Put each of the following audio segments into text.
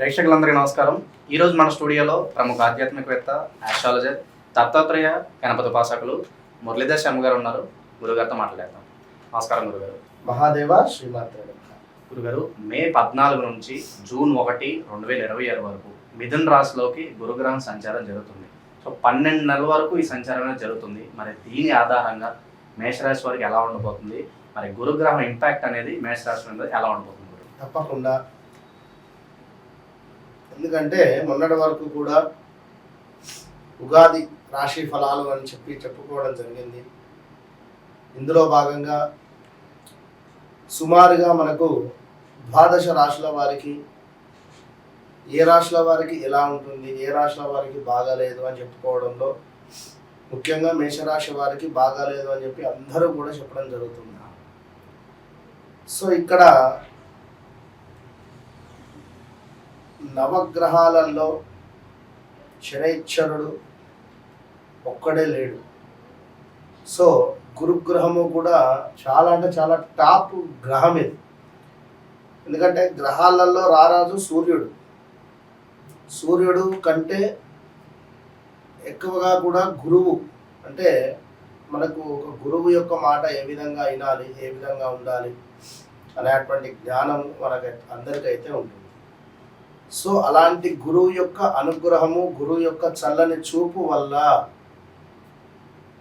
ప్రేక్షకులందరికీ నమస్కారం. ఈరోజు మన స్టూడియోలో ప్రముఖ ఆధ్యాత్మికవేత్త ఆస్ట్రాలజర్ దత్తాత్రేయ గణపతి ఉపాసకులు మురళీధర్ శర్మ గారు ఉన్నారు. గురుగారితో మాట్లాడేద్దాం. నమస్కారం గురుగారు. మహాదేవ శ్రీమాత్రే. గురుగారు మే పద్నాలుగు నుంచి జూన్ ఒకటి రెండు వేల ఇరవై ఆరు వరకు మిథున్ రాశిలోకి గురుగ్రహం సంచారం జరుగుతుంది. సో పన్నెండు నెలల వరకు ఈ సంచారం జరుగుతుంది. మరి దీని ఆధారంగా మేషరాశి వారికి ఎలా ఉండబోతుంది మరి గురుగ్రహం ఇంపాక్ట్ అనేది మేషరాశి మీద ఎలా ఉండబోతుంది? తప్పకుండా. ఎందుకంటే మొన్నటి వరకు కూడా ఉగాది రాశి ఫలాలు అని చెప్పి చెప్పుకోవడం జరిగింది. ఇందులో భాగంగా సుమారుగా మనకు ద్వాదశ రాశుల వారికి ఏ రాశుల వారికి ఎలా ఉంటుంది ఏ రాశుల వారికి బాగాలేదు అని చెప్పుకోవడంలో ముఖ్యంగా మేషరాశి వారికి బాగాలేదు అని చెప్పి అందరూ కూడా చెప్పడం జరుగుతుంది. సో ఇక్కడ నవగ్రహాలలో శనైశ్వరుడు ఒక్కడే లేడు. సో గురుగ్రహము కూడా చాలా అంటే చాలా టాప్ గ్రహం ఇది ఎందుకంటే గ్రహాలలో రారాజు సూర్యుడు. సూర్యుడు కంటే ఎక్కువగా కూడా గురువు. అంటే మనకు ఒక గురువు యొక్క మాట ఏ విధంగా వినాలి ఏ విధంగా ఉండాలి అనేటువంటి జ్ఞానం మనకు అందరికైతే ఉంటుంది. సో అలాంటి గురువు యొక్క అనుగ్రహము గురువు యొక్క చల్లని చూపు వల్ల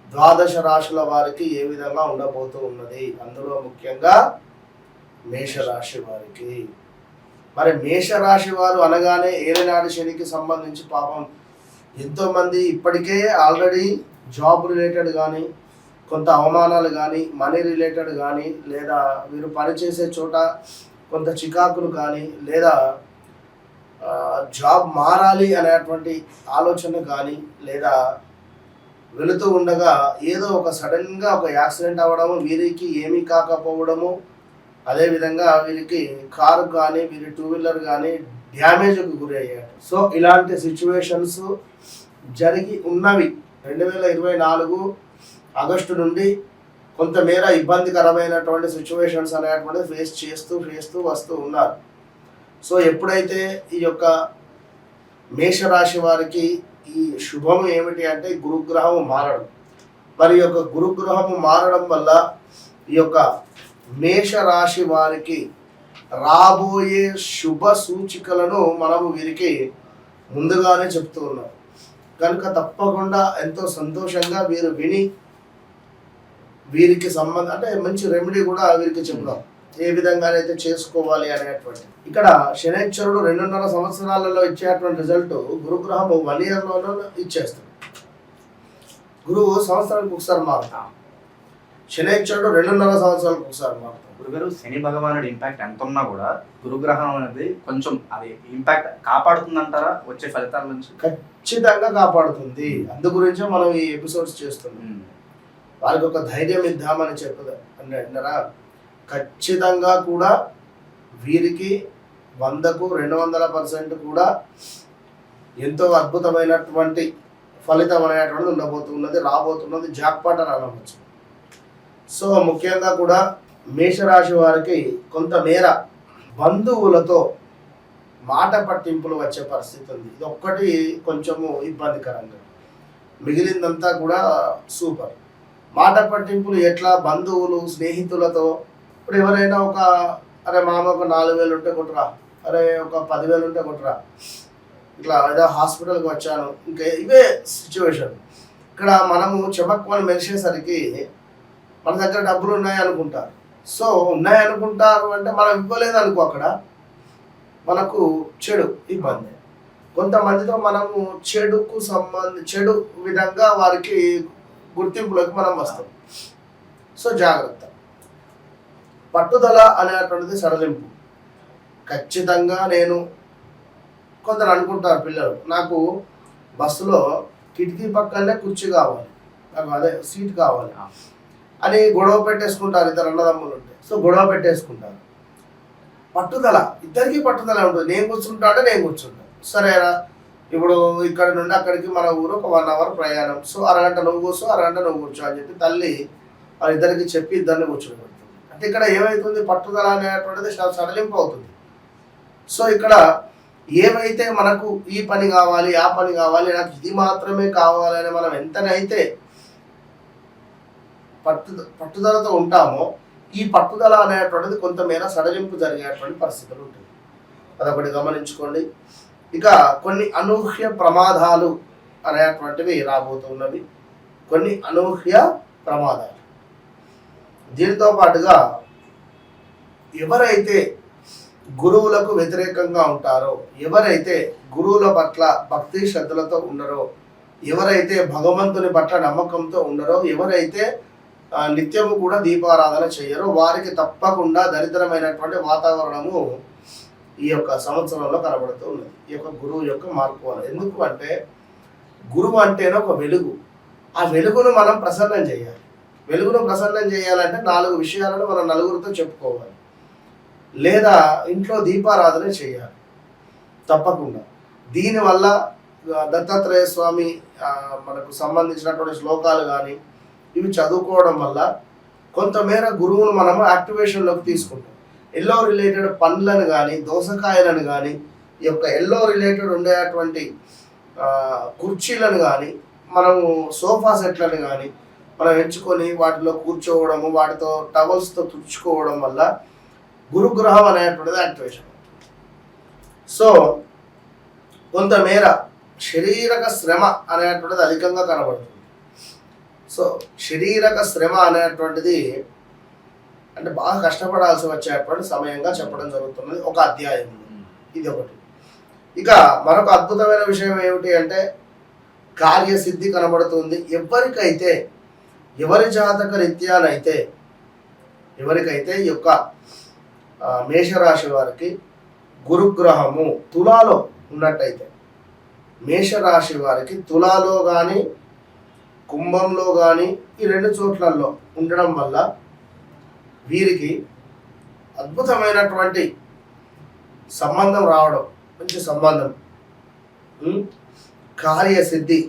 ద్వాదశ రాశుల వారికి ఏ విధంగా ఉండబోతూ ఉన్నది? అందులో ముఖ్యంగా మేషరాశి వారికి. మరి మేషరాశి వారు అనగానే ఏలనాడు శనికి సంబంధించి పాపం ఎంతోమంది ఇప్పటికే ఆల్రెడీ జాబ్ రిలేటెడ్ కానీ కొంత అవమానాలు కానీ మనీ రిలేటెడ్ కానీ లేదా వీరు పనిచేసే చోట కొంత చికాకులు కానీ లేదా జాబ్ మారాలి అనేటువంటి ఆలోచన కానీ లేదా వెళుతూ ఉండగా ఏదో ఒక సడన్గా ఒక యాక్సిడెంట్ అవ్వడము వీరికి ఏమీ కాకపోవడము అదేవిధంగా వీరికి కారు కానీ వీరి టూ వీలర్ కానీ డ్యామేజ్కి గురి అయ్యారు. సో ఇలాంటి సిచ్యువేషన్స్ జరిగి ఉన్నవి. రెండు వేల ఇరవై నాలుగు ఆగస్టు నుండి కొంతమేర ఇబ్బందికరమైనటువంటి సిచ్యువేషన్స్ అనేటువంటిది ఫేస్ చేస్తూ చేస్తూ వస్తూ ఉన్నారు. సో ఎప్పుడైతే ఈ యొక్క మేషరాశి వారికి ఈ శుభం ఏమిటి అంటే గురుగ్రహం మారడం. మరి యొక్క గురుగ్రహము మారడం వల్ల ఈ యొక్క మేషరాశి వారికి రాబోయే శుభ సూచికలను మనము వీరికి ముందుగానే చెప్తూ ఉన్నాం. కనుక తప్పకుండా ఎంతో సంతోషంగా వీరు విని వీరికి సంబంధం అంటే మంచి రెమెడీ కూడా వీరికి చెప్దాం. ఏ విధంగానైతే చేసుకోవాలి అనేటువంటి. ఇక్కడ శనేశ్వరుడు రెండున్నర సంవత్సరాలలో ఇచ్చేటువంటి రిజల్ట్ గురుగ్రహం వన్ ఇయర్లోనూ ఇచ్చేస్తాడు గురువు సంవత్సరానికి ఒకసారి మారుతాం. శనేశ్వరుడు రెండున్నర సంవత్సరాలకు ఒకసారి మారుతాం. గురుగారు శని భగవానుడి ఇంపాక్ట్ ఎంత ఉన్నా కూడా గురుగ్రహం అనేది కొంచెం అది ఇంపాక్ట్ కాపాడుతుందంటారా? వచ్చే ఫలితాల నుంచి? ఖచ్చితంగా కాపాడుతుంది. అందు గురించే మనం ఈ ఎపిసోడ్స్ చేస్తున్నాం. వారికి ఒక ధైర్యం ఇద్దామని చెప్పదు అంటారా ఖచ్చితంగా కూడా వీరికి వందకు రెండు వందల పర్సెంట్ కూడా ఎంతో అద్భుతమైనటువంటి ఫలితం అనేటువంటిది ఉండబోతున్నది రాబోతున్నది జాక్పాట్ అని అనవచ్చు. సో ముఖ్యంగా కూడా మేషరాశి వారికి కొంతమేర బంధువులతో మాట పట్టింపులు వచ్చే పరిస్థితి ఉంది. ఇది ఒక్కటి కొంచెము ఇబ్బందికరంగా మిగిలిందంతా కూడా సూపర్. మాట పట్టింపులు ఎట్లా? బంధువులు స్నేహితులతో ఇప్పుడు ఎవరైనా ఒక అరే మామ ఒక నాలుగు వేలు ఉంటే కొట్టరా. అరే ఒక పదివేలు ఉంటే కొట్టరా. ఇట్లా ఏదో హాస్పిటల్కి వచ్చాను. ఇంకా ఇవే సిచ్యువేషన్. ఇక్కడ మనము చెమక్కుని మెరిసేసరికి మన దగ్గర డబ్బులు ఉన్నాయి అనుకుంటారు సో ఉన్నాయి అనుకుంటారు అంటే మనం ఇవ్వలేదు అనుకో అక్కడ. మనకు చెడు ఇబ్బంది. కొంతమందితో మనము చెడుకు సంబంధి చెడు విధంగా వారికి గుర్తింపులోకి మనం వస్తాం. సో జాగ్రత్త. పట్టుదల అనేటువంటిది సడలింపు. ఖచ్చితంగా నేను కొందరు అనుకుంటారు పిల్లలు నాకు బస్సులో కిటికీ పక్కనే కుర్చీ కావాలి నాకు అదే సీట్ కావాలి. అని గొడవ పెట్టేసుకుంటారు ఇద్దరు అన్నదమ్ములు ఉంటే. సో గొడవ పెట్టేసుకుంటారు. పట్టుదల ఇద్దరికి పట్టుదల ఉంటుంది. నేను కూర్చుంటా అంటే నేను కూర్చుంటాను సరేనా ఇప్పుడు ఇక్కడ నుండి అక్కడికి మన ఊరు ఒక వన్ అవర్ ప్రయాణం. సో అరగంట నువ్వు కూర్చో అరగంట నువ్వు కూర్చో అని చెప్పి తల్లి వాళ్ళిద్దరికి చెప్పి ఇద్దరిని కూర్చోబెడుతుంది ఇక్కడ ఏమవుతుంది పట్టుదల అనేటువంటిది సడలింపు అవుతుంది. సో ఇక్కడ ఏమైతే మనకు ఈ పని కావాలి ఆ పని కావాలి నాకు ఇది మాత్రమే కావాలని మనం ఎంతనైతే పట్టు పట్టుదలతో ఉంటామో ఈ పట్టుదల అనేటువంటిది కొంతమేర సడలింపు జరిగేటువంటి పరిస్థితులు ఉంటుంది అదొకటి గమనించుకోండి. ఇక కొన్ని అనూహ్య ప్రమాదాలు అనేటువంటివి రాబోతున్నవి కొన్ని అనూహ్య ప్రమాదాలు. దీనితో పాటుగా ఎవరైతే గురువులకు వ్యతిరేకంగా ఉంటారో ఎవరైతే గురువుల పట్ల భక్తి శ్రద్ధలతో ఉండరో ఎవరైతే భగవంతుని పట్ల నమ్మకంతో ఉండరో ఎవరైతే నిత్యము కూడా దీపారాధన చేయరో వారికి తప్పకుండా దరిద్రమైనటువంటి వాతావరణము ఈ యొక్క సంవత్సరంలో కనబడుతూ ఉన్నది. ఈ యొక్క గురువు యొక్క మార్పు అని ఎందుకు అంటే గురువు అంటేనే ఒక వెలుగు. ఆ వెలుగును మనం ప్రసన్నం చేయాలి. వెలుగును ప్రసన్నం చేయాలంటే నాలుగు విషయాలను మనం నలుగురితో చెప్పుకోవాలి. లేదా ఇంట్లో దీపారాధన చేయాలి. తప్పకుండా. దీనివల్ల దత్తాత్రేయ స్వామి మనకు సంబంధించినటువంటి శ్లోకాలు కానీ ఇవి చదువుకోవడం వల్ల కొంతమేర గురువును మనము యాక్టివేషన్లోకి తీసుకుంటాం. ఎల్లో రిలేటెడ్ పండ్లను కానీ దోసకాయలను కానీ ఈ యొక్క ఎల్లో రిలేటెడ్ ఉండేటువంటి కుర్చీలను కానీ మనము సోఫా సెట్లను కానీ మనం ఎంచుకొని వాటిలో కూర్చోవడము వాటితో టవల్స్తో తుడుచుకోవడం వల్ల గురుగ్రహం అనేటువంటిది యాక్టివేషన్ సో కొంతమేర శరీరక శ్రమ అనేటువంటిది అధికంగా కనబడుతుంది. సో శరీరక శ్రమ అనేటువంటిది అంటే బాగా కష్టపడాల్సి వచ్చేటువంటి సమయంగా చెప్పడం జరుగుతున్నది ఒక అధ్యాయం. ఇది ఒకటి. ఇక మరొక అద్భుతమైన విషయం ఏమిటి అంటే కార్యసిద్ధి కనబడుతుంది. ఎవరికైతే ఎవరి జాతక రీత్యానైతే ఎవరికైతే ఈ యొక్క మేషరాశి వారికి గురుగ్రహము తులాలో ఉన్నట్టయితే మేషరాశి వారికి తులాలో కానీ కుంభంలో కానీ ఈ రెండు చోట్లలో ఉండడం వల్ల వీరికి అద్భుతమైనటువంటి సంబంధం రావడం మంచి సంబంధం కార్యసిద్ధి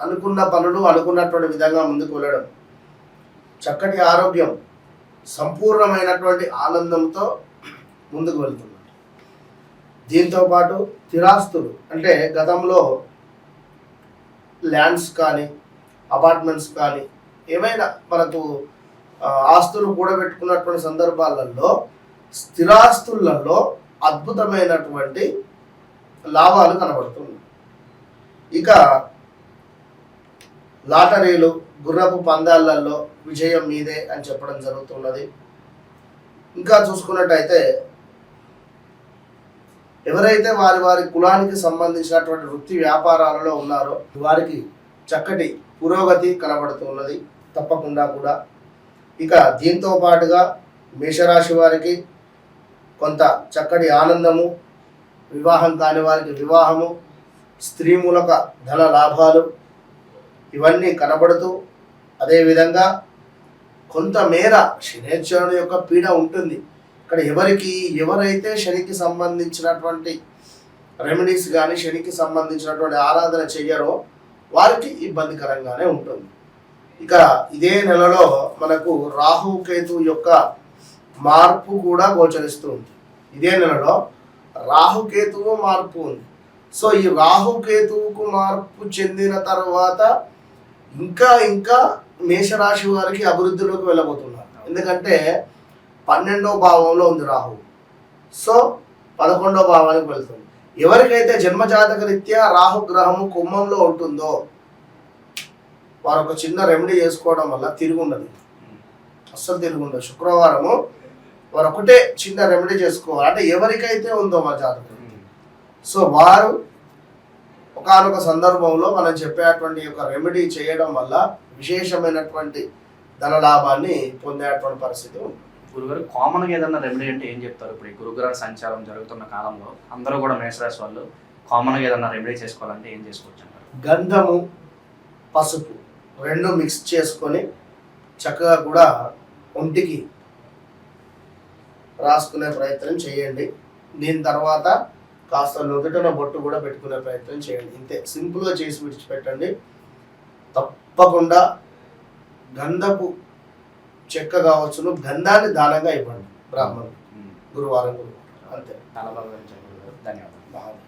అనుకున్న పనులు అనుకున్నటువంటి విధంగా ముందుకు వెళ్ళడం. చక్కటి ఆరోగ్యం సంపూర్ణమైనటువంటి ఆనందంతో ముందుకు వెళ్తున్నారు దీంతో పాటు స్థిరాస్తులు అంటే గతంలో ల్యాండ్స్ కానీ అపార్ట్మెంట్స్ కానీ ఏమైనా మనకు ఆస్తులు కూడబెట్టుకున్నటువంటి సందర్భాలలో స్థిరాస్తులలో అద్భుతమైనటువంటి లాభాలు కనబడుతుంది ఇక లాటరీలు గుర్రపు పందాలలో విజయం మీదే అని చెప్పడం జరుగుతున్నది. ఇంకా చూసుకున్నట్టయితే ఎవరైతే వారి వారి కులానికి సంబంధించినటువంటి వృత్తి వ్యాపారాలలో ఉన్నారో వారికి చక్కటి పురోగతి కనబడుతున్నది. తప్పకుండా కూడా. ఇక దీంతో పాటుగా మేషరాశి వారికి కొంత చక్కటి ఆనందము వివాహం కాని వారికి వివాహము స్త్రీ మూలక ధన లాభాలు ఇవన్నీ కనబడుతూ అదేవిధంగా కొంతమేర శనేశ్వరుని యొక్క పీడ ఉంటుంది. ఇక్కడ ఎవరికి ఎవరైతే శనికి సంబంధించినటువంటి రెమెడీస్ కానీ శనికి సంబంధించినటువంటి ఆరాధన చెయ్యరో వారికి ఇబ్బందికరంగానే ఉంటుంది. ఇక ఇదే నెలలో మనకు రాహుకేతు యొక్క మార్పు కూడా గోచరిస్తూ ఉంది. ఇదే నెలలో రాహుకేతువు మార్పు ఉంది. సో ఈ రాహుకేతువుకు మార్పు చెందిన తర్వాత ఇంకా ఇంకా మేషరాశి వారికి అభివృద్ధిలోకి వెళ్ళబోతున్నారు. ఎందుకంటే పన్నెండో భావంలో ఉంది రాహు. సో పదకొండో భావానికి వెళ్తుంది. ఎవరికైతే జన్మజాతక రీత్యా రాహు గ్రహము కుంభంలో ఉంటుందో వారు ఒక చిన్న రెమెడీ చేసుకోవడం వల్ల తిరుగుండదు. అస్సలు తిరుగుండదు. శుక్రవారము వారు ఒకటే చిన్న రెమెడీ చేసుకోవాలి. అంటే ఎవరికైతే ఉందో మా జాతకం. సో వారు ఒకానొక సందర్భంలో మనం చెప్పేటువంటి యొక్క రెమెడీ చేయడం వల్ల విశేషమైనటువంటి ధన లాభాన్ని పొందేటువంటి పరిస్థితి ఉంది. గురుగారు కామన్గా ఏదన్నా రెమెడీ అంటే ఏం చెప్తారు? ఇప్పుడు ఈ గురుగ్రహ సంచారం జరుగుతున్న కాలంలో అందరూ కూడా మేషరాశి వాళ్ళు కామన్గా ఏదన్నా రెమెడీ చేసుకోవాలంటే ఏం చేసుకోవచ్చు అంటారు? గంధము పసుపు రెండు మిక్స్ చేసుకొని చక్కగా కూడా ఒంటికి రాసుకునే ప్రయత్నం చేయండి. దీని తర్వాత కాస్త నుదుటన బొట్టు కూడా పెట్టుకునే ప్రయత్నం చేయండి. ఇంతే. సింపుల్గా చేసి విడిచిపెట్టండి. తప్పకుండా గంధపు చెక్క కావచ్చును. గంధాన్ని దానంగా ఇవ్వండి. బ్రాహ్మణుడు. గురువారం గురువారం. అంతే. చాలా బాగా ధన్యవాదాలు.